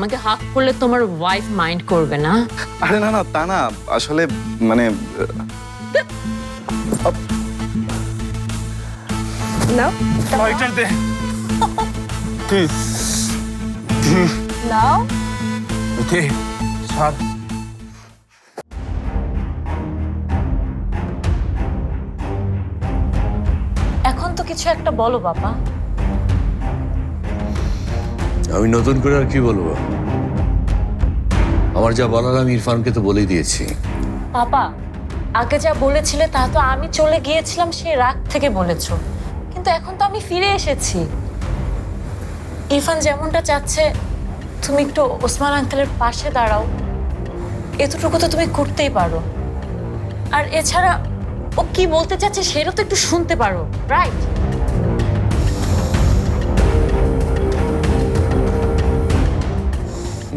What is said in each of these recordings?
আমাকে হাক করলে তোমার ওয়াইফ মাইন্ড করবে না? আরে না না তা না। আসলে মানে নাও লাইটার দে নাও। দে ছাড় এখন তো কিছু একটা বলো বাবা। আমি নতুন করে আর কি বলব? আমার যা বলার আমি ইরফানকে তো বলেই দিয়েছি। পাপা আগে যা বলেছিলে তা তো আমি চলে গিয়েছিলাম সেই রাগ থেকে বলেছ। কিন্তু এখন তো আমি ফিরে এসেছি। ইরফান যেমনটা চাচ্ছে তুমি একটু ওসমান আঙ্কেলের পাশে দাঁড়াও। এতটুকু তো তুমি করতেই পারো। আর এছাড়া ও কি বলতে চাচ্ছে সেটা তো একটু শুনতে পারো রাইট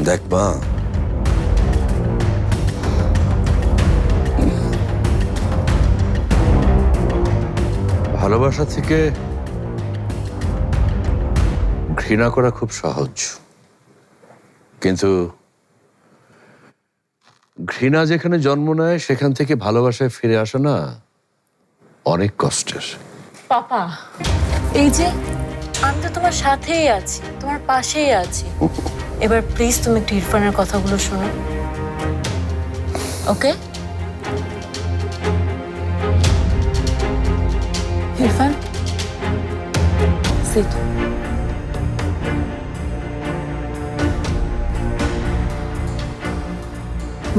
দেখ মা ভালোবাসা থেকে ঘৃণা করা খুব সহজ। কিন্তু ঘৃণা যেখানে জন্ম নেয়, সেখান থেকে ভালোবাসায় ফিরে আসা না অনেক কষ্টের। পাপা, এই যে আমি তো তোমার সাথেই আছি, তোমার পাশেই আছি। এবার প্লিজ তুমি একটু ইরফানের কথাগুলো শোনো। ওকে ইরফান সিট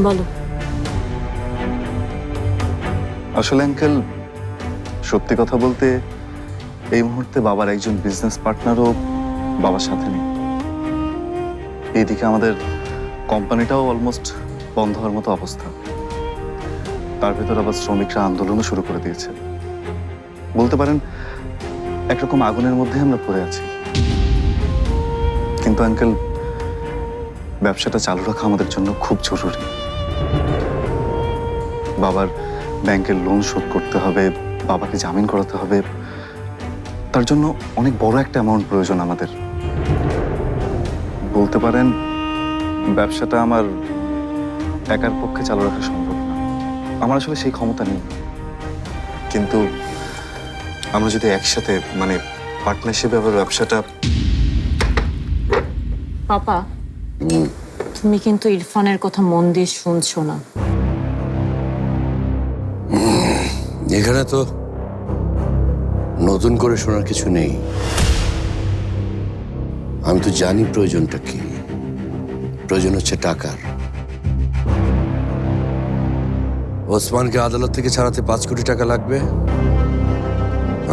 বলো আসলে আঙ্কেল, সত্যি কথা বলতে এই মুহূর্তে বাবার একজন বিজনেস পার্টনারও বাবার সাথে নেই। এইদিকে আমাদের কোম্পানিটাও অলমোস্ট বন্ধ হওয়ার মতো অবস্থা। তার ভেতর আবার শ্রমিকরা আন্দোলনও শুরু করে দিয়েছে। বলতে পারেন, একরকম আগুনের মধ্যে আমরা পড়ে আছি। কিন্তু আঙ্কেল, ব্যবসাটা চালু রাখা আমাদের জন্য খুব জরুরি। বাবার ব্যাংকের লোন শোধ করতে হবে, বাবাকে জামিন করাতে হবে। তার জন্য অনেক বড় একটা অ্যামাউন্ট প্রয়োজন আমাদের। বলতে পারেন, ব্যবসাটা আমার একার পক্ষে চালু রাখা সম্ভব না। আমার আসলে সেই ক্ষমতা নেই। কিন্তু আমরা যদি একসাথে মানে পার্টনারশিপে আবার ব্যবসাটা পাপা তুমি কিন্তু ইরফানের কথা মন দিয়ে শুনছো না। এখানে তো নতুন করে শোনার কিছু নেই। আমি তো জানি প্রয়োজনটা কি। প্রয়োজন হচ্ছে টাকার। ওসমানকে আদালত থেকে ছাড়াতে পাঁচ কোটি টাকা লাগবে।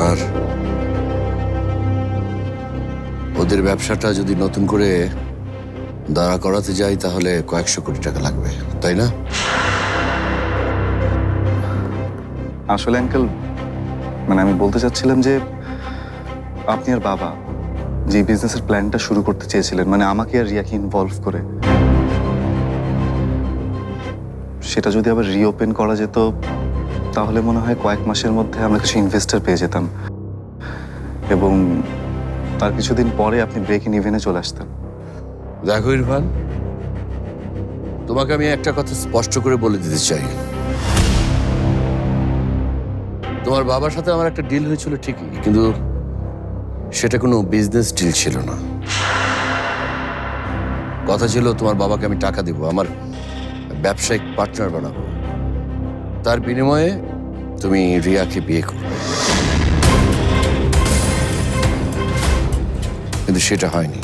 আর ওদের ব্যবসাটা যদি নতুন করে দাঁড়া করাতে যাই, তাহলে কয়েকশো কোটি টাকা লাগবে, তাই না? আসলে আঙ্কেল মানে আমি বলতে চাচ্ছিলাম যে আপনি আর বাবা যে বিজনেসের প্ল্যানটা শুরু করতে চেয়েছিলেন মানে আমাকে আর রিয়াকে ইনভলভ করে, সেটা যদি আবার রিওপেন করা যেত তাহলে মনে হয় কয়েক মাসের মধ্যে আমরা কিছু ইনভেস্টর পেয়ে যেতাম। এবং তার কিছুদিন পরে আপনি ব্রেক ইন ইভেনে চলে আসতেন। দেখো ইরফান, তোমাকে আমি একটা কথা স্পষ্ট করে বলে দিতে চাই। তোমার বাবার সাথে আমার একটা ডিল হয়েছিল ঠিকই, কিন্তু সেটা কোনো বিজনেস ডিল ছিল না। কথা ছিল, তোমার বাবাকে আমি টাকা দিব, আমার ব্যবসায়িক পার্টনার বানাবো। তার বিনিময়ে তুমি রিয়াকে বিয়ে করো কিন্তু সেটা হয়নি।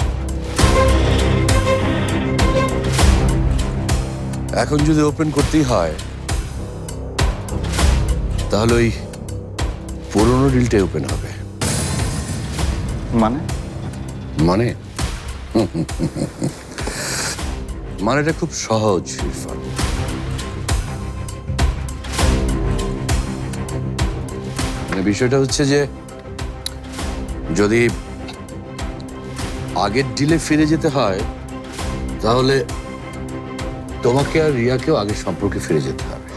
এখন যদি ওপেন করতেই হয় তাহলে ওই পুরোনো ডিলটাই ওপেন হবে। মানে? মানে? মানেটা খুব সহজ ইরফান। মানে বিষয়টা হচ্ছে যে, যদি আগের ডিলে ফিরে যেতে হয়, তাহলে তোমাকে আর রিয়াকেও আগের সম্পর্কে ফিরে যেতে হবে।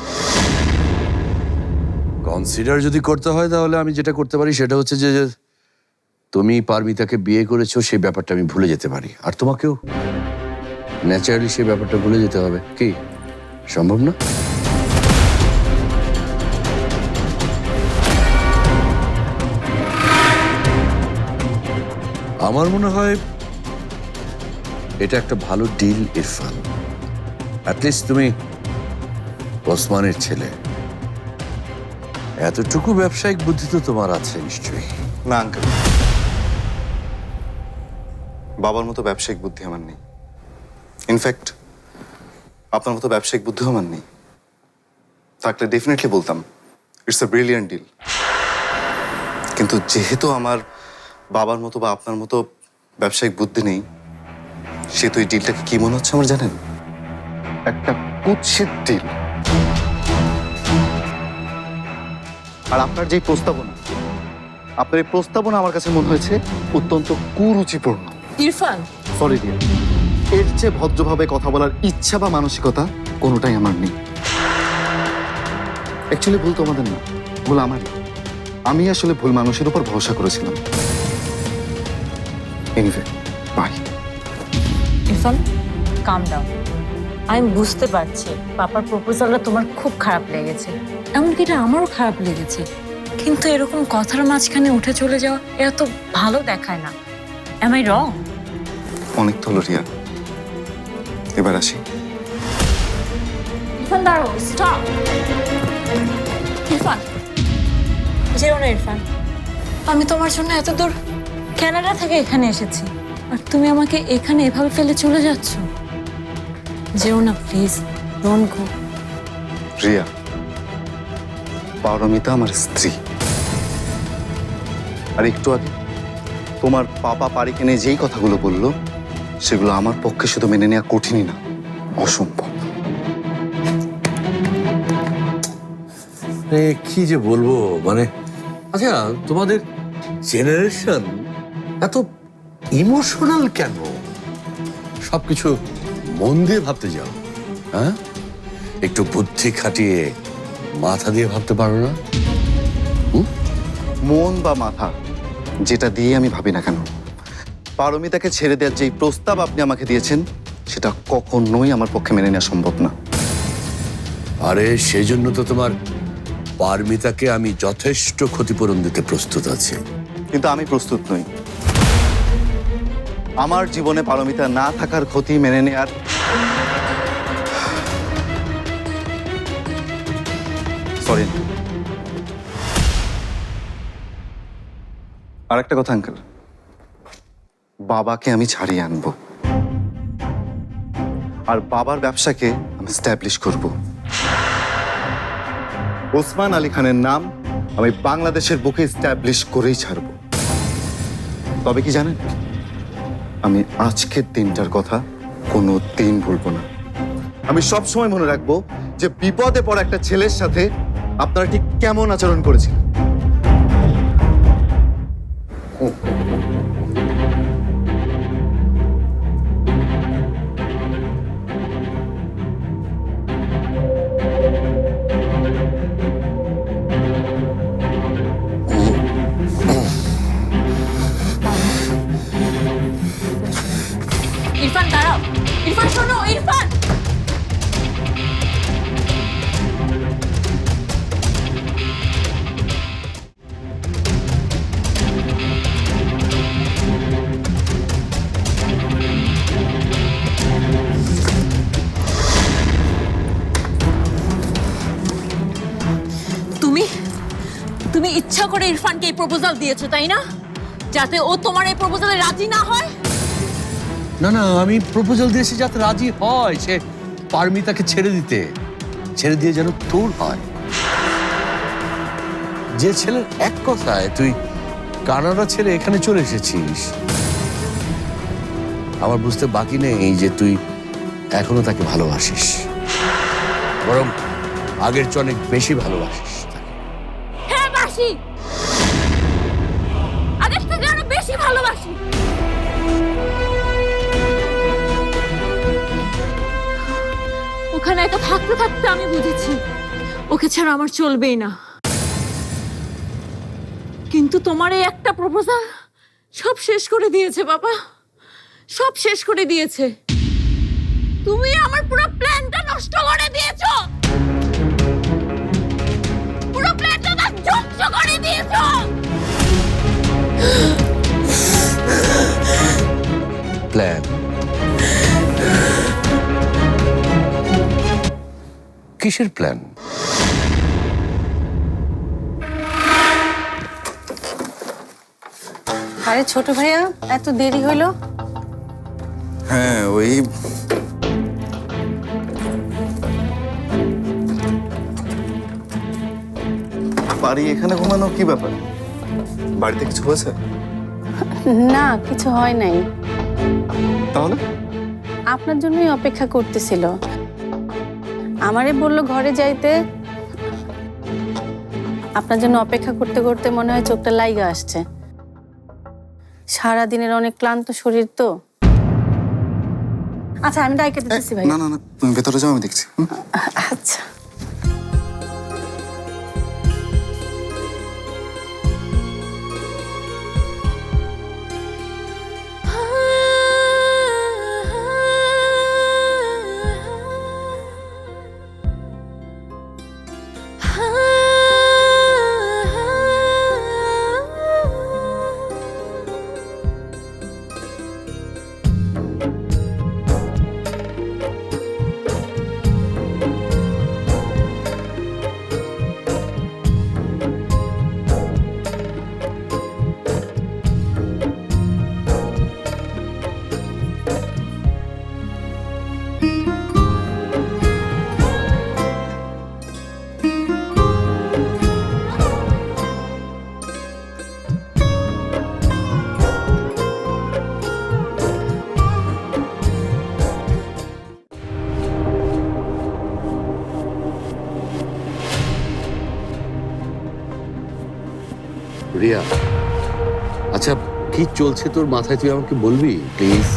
কনসিডার যদি করতে হয়, তাহলে আমি যেটা করতে পারি সেটা হচ্ছে যে তুমি পারমিতাকে বিয়ে করেছ সেই ব্যাপারটা আমি ভুলে যেতে পারি। আর তোমাকেও ন্যাচারালি সেই ব্যাপারটা ভুলে যেতে হবে। কি? সম্ভব না? আমার মনে হয় এটা একটা ভালো ডিল ইরফান। অ্যাটলিস্ট তুমি ওসমানের ছেলে। এতটুকু ব্যবসায়িক বুদ্ধি তো তোমার আছে নিশ্চয়ই। না আঙ্কেল বাবার মতো ব্যবসায়িক বুদ্ধি আমার নেই। ইনফ্যাক্ট আপনার মতো ব্যবসায়িক বুদ্ধি আমার নেই। থাকলে ডেফিনেটলি বলতাম ইটস এ ব্রিলিয়ান্ট ডিল কিন্তু যেহেতু আমার বাবার মতো বা আপনার মতো ব্যবসায়িক বুদ্ধি নেই সে তো এই ডিলটাকে কি মনে হচ্ছে আমার জানেন? একটা কুৎসিত ডিল আর আপনার যে প্রস্তাবনা আপনার এই প্রস্তাবনা আমার কাছে মনে হয়েছে অত্যন্ত কুরুচিপূর্ণ। ইরফান! সরি ডিয়ার এর চেয়ে ভদ্রভাবে কথা বলার ইচ্ছা বা মানসিকতা কোনোটাই আমার নেই। অ্যাকচুয়ালি ভুল তোমাদের না ভুল আমার আমি আসলে ভুল মানুষের উপর ভরসা করেছিলাম। Anyway by Irfan calm down আমি বুঝতে পারছি পাপার প্রপোজালটা তোমার খুব খারাপ লেগেছে। এমনকি এটা আমারও খারাপ লেগেছে। কিন্তু এরকম কথার মাঝখানে উঠে চলে যাওয়া এরা তো ভালো দেখায় না। এম আই রং অনেক তো হলো রিয়া। এবার আসি। ইরফান দাঁড়ো স্টপ ইরফান যেও না ইরফান। আমি তোমার জন্য এত দূর কানাডা থেকে এখানে এসেছি। আর তুমি আমাকে এখানে এভাবে ফেলে চলে যাচ্ছ? যেও না please don't go. Riya Paramita আমার স্ত্রী। আর একটু আগে তোমার পাপা পারিকে নিয়ে যেই কথাগুলো বলল সেগুলো আমার পক্ষে শুধু মেনে নেওয়া কঠিনই না অসম্ভব। এ, কি যে বলব মানে আচ্ছা তোমাদের জেনারেশন এত ইমোশনাল কেন? সবকিছু মন দিয়ে ভাবতে যাও হ্যাঁ? একটু বুদ্ধি খাটিয়ে মাথা দিয়ে ভাবতে পারো না? মন বা মাথা যেটা দিয়ে আমি ভাবি না কেন? পারমিতাকে ছেড়ে দেওয়ার যেই প্রস্তাব আপনি আমাকে দিয়েছেন সেটা কখনোই আমার পক্ষে মেনে নেওয়া সম্ভব না। আরে সেজন্য তো তোমার পারমিতাকে আমি যথেষ্ট ক্ষতিপূরণ দিতে প্রস্তুত আছি। কিন্তু আমি প্রস্তুত নই। আমার জীবনে পারমিতা না থাকার ক্ষতি মেনে নেয়ার সরি আর একটা কথা, আঙ্কেল। বাবাকে আমি ছাড়িয়ে আনব। আর বাবার ব্যবসাকে আমি স্ট্যাবলিশ করব। ওসমান আলী খানের নাম আমি বাংলাদেশের বুকে স্ট্যাবলিশ করেই ছাড়ব। তবে কি জানেন? আমি আজকের দিনটার কথা কোনো দিন ভুলবো না। আমি সব সময় মনে রাখব যে বিপদে পড়া একটা ছেলের সাথে আপনারা ঠিক কেমন আচরণ করেছিলেন। ইচ্ছা করে ইরফানকে এই প্রপোজাল দিয়েছ, তাই না? যাতে ও তোমার এই প্রপোজালে রাজি না হয়? না না, আমি প্রপোজাল দিয়েছি যাতে রাজি হয়, সে পারমিতাকে ছেড়ে দিতে। ছেড়ে দিয়ে যেন তোর হয়। যে ছেলের এক কথায়, তুই কানাডা ছেড়ে এখানে চলে এসেছিস। আমার বুঝতে বাকি নেই যে তুই এখনও তাকে ভালোবাসিস। বরং আগের চেয়ে অনেক বেশি ভালোবাসিস। তাকে। বাসি আগের থেকে আরও বেশি ভালোবাসি। ওখানে একা থাকতে থাকতে আমি বুঝেছি। ওকে ছাড়া আমার চলবেই না। কিন্তু তোমার এই একটা প্রপোজাল সব শেষ করে দিয়েছে, বাবা। সব শেষ করে দিয়েছে। তুমি আমার পুরো প্ল্যানটা নষ্ট করে দিয়েছ। দিয়েছ? প্ল্যান কিসের প্ল্যান আরে ছোট ভাইয়া এত দেরি হইল হ্যাঁ ওই বাড়ি এখানে ঘুমানো কি ব্যাপার? বাড়িতে কিছু হয়েছে? না কিছু হয় নাই। তাহলে? আপনার জন্যই অপেক্ষা করতেছিল। আমারে বলল ঘরে যাইতে। আপনার জন্য অপেক্ষা করতে করতে মনে হয় চোখটা লাইগা আসছে। সারা দিনের অনেক ক্লান্ত শরীর তো। আচ্ছা আমি ডাইকে দিতেছি ভাই। না না না তুমি ভেতরে যাও আমি দেখছি আচ্ছা। রিয়া আচ্ছা কি চলছে তোর মাথায়? তুই আমাকে বলবি প্লিজ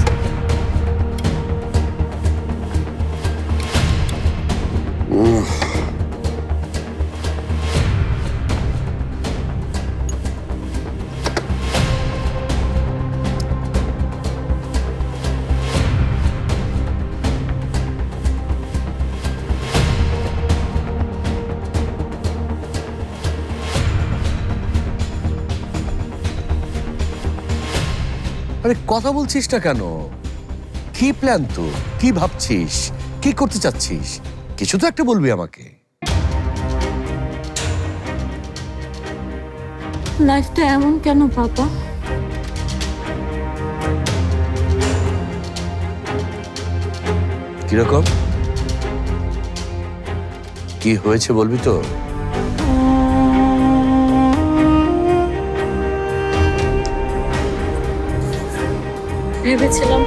আরে কথা বলছিস না কেন? কি প্ল্যান তো কি ভাবছিস? কি করতে চাচ্ছিস? কিছু তো একটা বলবি আমাকে। লাইফটা এমন কেন বাবা কীরকম? কি হয়েছে বলবি তো? ভেবেছিলাম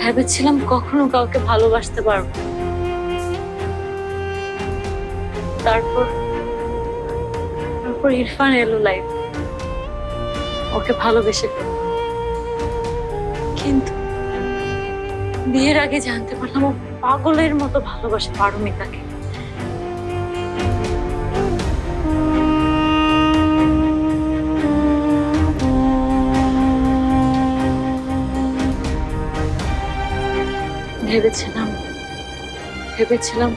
ভেবেছিলাম কখনো কাউকে ভালোবাসতে পারব তারপর তারপর ইরফান এলো লাইফ ওকে ভালোবেসে ফেললাম। কিন্তু বিয়ের আগে জানতে পারলাম ও পাগলের মতো ভালোবাসে পারমিতাকে। ভেবেছিলাম ভেবেছিলাম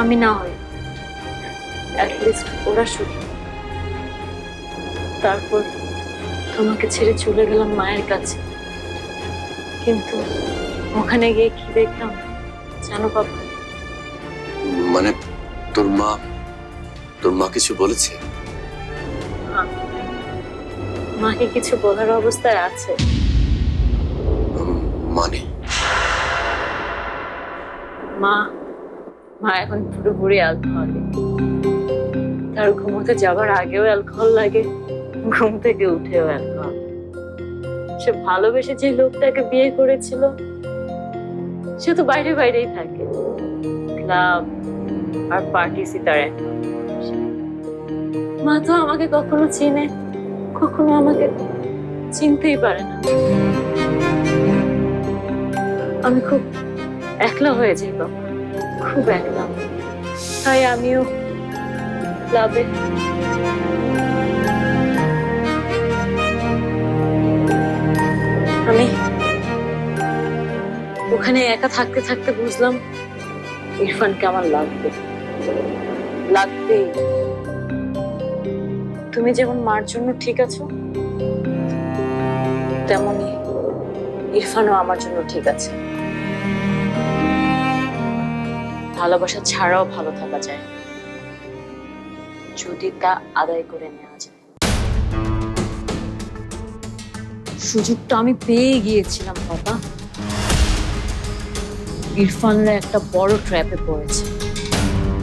আমি না হই অ্যাটলিস্ট ওরা সুখী। তারপর তোমাকে ছেড়ে চলে গেলাম মায়ের কাছে। কিন্তু ওখানে গিয়ে কি দেখলাম জানো বাবা? মানে তোর মা তোর মা কিছু বলেছে? মাকে কিছু বলার অবস্থায় আছে। মানে? মা মা এখন পুরোপুরি অ্যালকোহল তার ঘুমোতে যাবার আগেও অ্যালকোহল লাগে, ঘুম থেকে উঠেও অ্যালকোহল সে ভালোবেসে যে লোকটাকে বিয়ে করেছিল, সে তো বাইরে বাইরেই থাকে। ক্লাব আর পার্টি সিতার মা তো আমাকে কখনো চিনে, কখনো আমাকে চিনতেই পারে না। আমি খুব একলা হয়ে বাবা খুব একলা। তাই আমিও ক্লাবে আমি ওখানে একা থাকতে থাকতে বুঝলাম ইরফানকে আমার লাগবে। লাগবে তুমি যেমন মার জন্য ঠিক আছো তেমনি ইরফানও আমার জন্য ঠিক আছে। ভালোবাসা ছাড়াও ভালো থাকা যায়। যদি তা আদায় করে নেওয়া যায়। সুযোগটা আমি পেয়ে গিয়েছিলাম বাবা ইরফানরা একটা বড় ট্র্যাপে পড়েছে।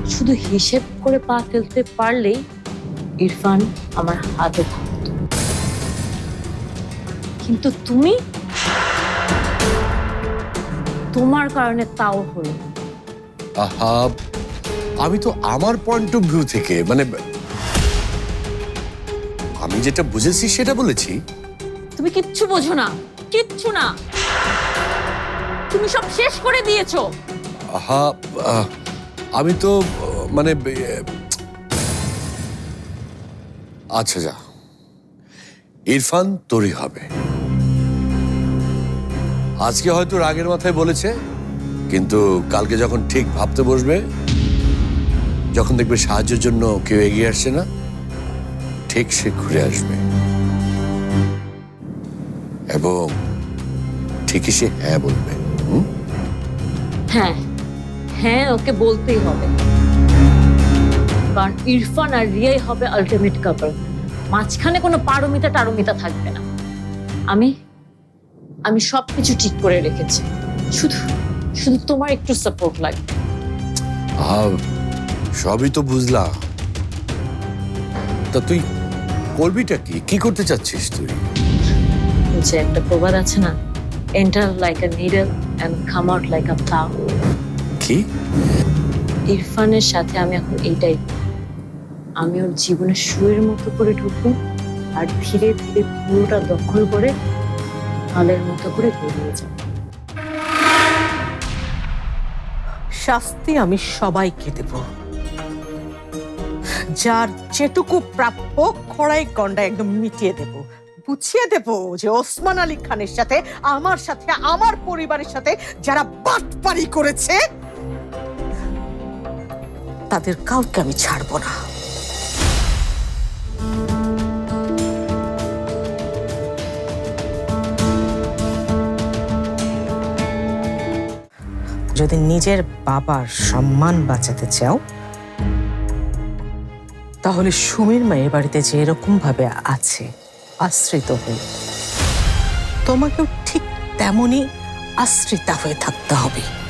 শুধু হিসেব করে পা ফেলতে পারলেই ইরফান আমার হাতে থাকতো। কিন্তু তুমি? তোমার কারণে তাও হলো। আহা আমি তো আমার পয়েন্ট অফ ভিউ থেকে মানে আমি যেটা বুঝেছি সেটা বলেছি। তুমি কিচ্ছু বোঝো না কিচ্ছু না। তুমি সব শেষ করে দিয়েছ। আহা আহ, আমি তো আহ, মানে বে- আচ্ছা যা ইরফান তোরই হবে। আজকে হয়তো রাগের মাথায় বলেছে কিন্তু কালকে যখন ঠিক ভাবতে বসবে, যখন দেখবে সাহায্যের জন্য কেউ এগিয়ে আসছে না, ঠিক সে ঘুরে আসবে। এবং ঠিকই সে হ্যাঁ বলবে হ্যাঁ হ্যাঁ ওকে বলতেই হবে। কারণ ইরফান আর রিয়াই হবে আলটিমেট কাপল মাঝখানে কোনো পারমিতা টারমিতা থাকবে না। আমি আমি সবকিছু ঠিক করে রেখেছি। শুধু শুধু তোমার একটু সাপোর্ট লাগবে আহ, সবই তো বুঝলা। তা তুই করবিটা কি? কি করতে চাচ্ছিস তুই? যে একটা প্রবাদ আছে না enter like a needle and come out like a plough কি? ইরফানের সাথে আমি এখন এইটাই। আমি ওর জীবনে শুয়ের মতো করে ঢুকবো আর ধীরে ধীরে পুরোটা দখল করে হালের মতো করে বেরিয়ে যাব। শাস্তি আমি সবাইকে দেব। যার যেটুকু প্রাপ্য খড়াই গন্ডা একদম মিটিয়ে দেব। বুঝিয়ে দেব যে ওসমান আলী খানের সাথে, আমার সাথে, আমার পরিবারের সাথে যারা বাটপারি করেছে, তাদের কাউকে আমি ছাড়বো না। যদি নিজের বাবার সম্মান বাঁচাতে চাও, তাহলে সুমির মায়ের বাড়িতে যে এরকম ভাবে আছে, আশ্রিত হয়ে। তোমাকেও ঠিক তেমনই আশ্রিতা হয়ে থাকতে হবে।